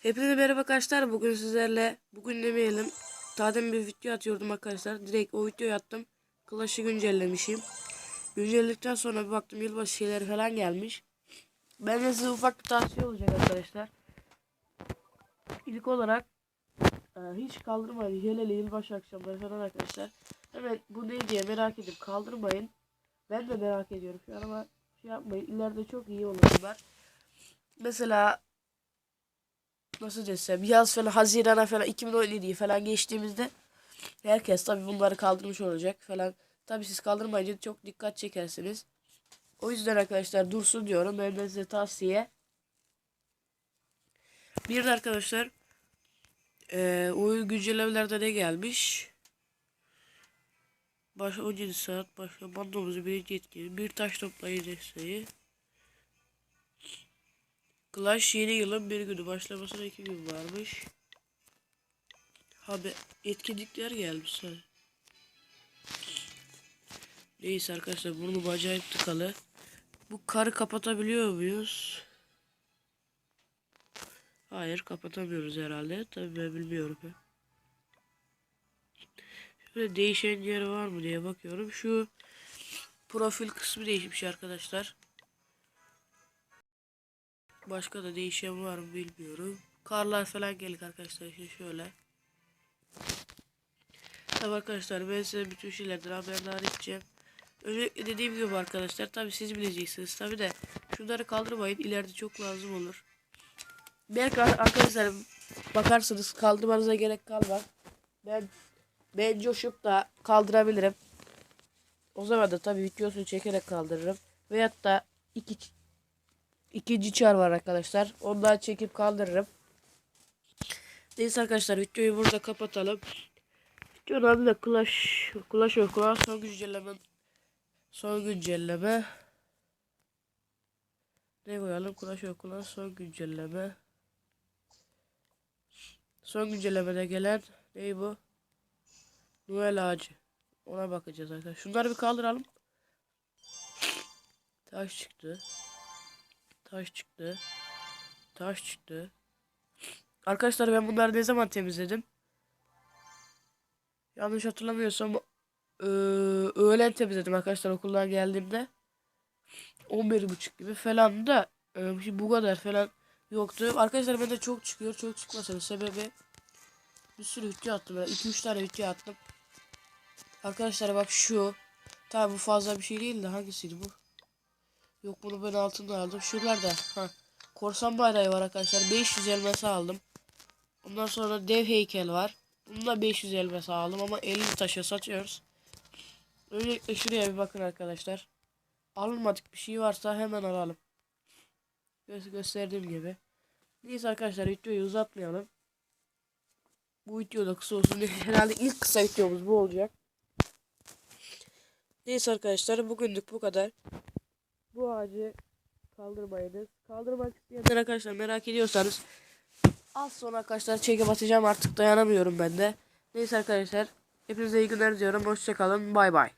Hepinize merhaba arkadaşlar. Bugün sizlerle bugün demeyelim. Demin bir video atıyordum arkadaşlar. Direkt o videoyu attım. Clash'ı güncellemişim. Güncelledikten sonra bir baktım yılbaşı şeyleri falan gelmiş. Ben de size ufak bir tavsiye olacak arkadaşlar. İlk olarak e, hiç kaldırmayın. Hele yılbaşı akşamları falan arkadaşlar. Hemen bu ne diye merak edip kaldırmayın. Ben de merak ediyorum şu an ama şey yapmayın. İleride çok iyi olur. Mesela nasıl desem yaz falan Haziran'a falan 2017'yi falan geçtiğimizde herkes tabi bunları kaldırmış olacak falan. Tabi siz kaldırmayınca çok dikkat çekersiniz. O yüzden arkadaşlar dursun diyorum. Ben size tavsiye. Bir de arkadaşlar eee oyun güncellemelerde ne gelmiş? Baş 17 saat başka bandomuzu birinci etki. Bir taş toplayın desteği. Clash yeni yılın bir günü başlamasına iki gün varmış. Abi etkinlikler gelmiş. Neyse arkadaşlar burnum acayip tıkalı. Bu karı kapatabiliyor muyuz? Hayır kapatamıyoruz herhalde. Tabii ben bilmiyorum. Ya. Şöyle değişen yer var mı diye bakıyorum. Şu profil kısmı değişmiş arkadaşlar. Başka da değişen var mı bilmiyorum. Karlar falan gelik arkadaşlar işte şöyle. Tabi arkadaşlar ben size bütün şeylerden haberdar edeceğim. Öncelikle dediğim gibi arkadaşlar tabi siz bileceksiniz tabi de şunları kaldırmayın ileride çok lazım olur. Belki arkadaşlar bakarsınız kaldırmanıza gerek kalmaz. Ben ben coşup da kaldırabilirim. O zaman da tabi videosunu çekerek kaldırırım. Veyahut da iki ikinci çar var arkadaşlar. Ondan çekip kaldırırım. Neyse arkadaşlar videoyu burada kapatalım. Videonun adı da Clash Clash of Clans. Son güncelleme son güncelleme. Ne koyalım? Clash of Clans son güncelleme. Son güncellemede gelen ne bu? Noel ağacı. Ona bakacağız arkadaşlar. Şunları bir kaldıralım. Taş çıktı Taş çıktı. Taş çıktı. Arkadaşlar ben bunları ne zaman temizledim? Yanlış hatırlamıyorsam ee, öğlen temizledim arkadaşlar okuldan geldiğimde. 11.30 gibi falan da e, bu kadar falan yoktu. Arkadaşlar bende çok çıkıyor. Çok çıkmasının sebebi bir sürü video attım. 2-3 tane video attım. Arkadaşlar bak şu. Tabi bu fazla bir şey değil de hangisiydi bu? Yok bunu ben altında aldım. Şuralar da. Ha. Korsan bayrağı var arkadaşlar. 500 elması aldım. Ondan sonra dev heykel var. Bunu da 500 elması aldım ama 50 taşa satıyoruz. Öncelikle şuraya bir bakın arkadaşlar. Alınmadık bir şey varsa hemen alalım. Gö gösterdiğim gibi. Neyse arkadaşlar videoyu uzatmayalım. Bu video da kısa olsun. Herhalde ilk kısa videomuz bu olacak. Neyse arkadaşlar bugünlük bu kadar bu ağacı kaldırmayınız. Kaldırmak isteyenler arkadaşlar merak ediyorsanız az sonra arkadaşlar çekip atacağım artık dayanamıyorum ben de. Neyse arkadaşlar hepinize iyi günler diyorum. Hoşçakalın. Bay bay.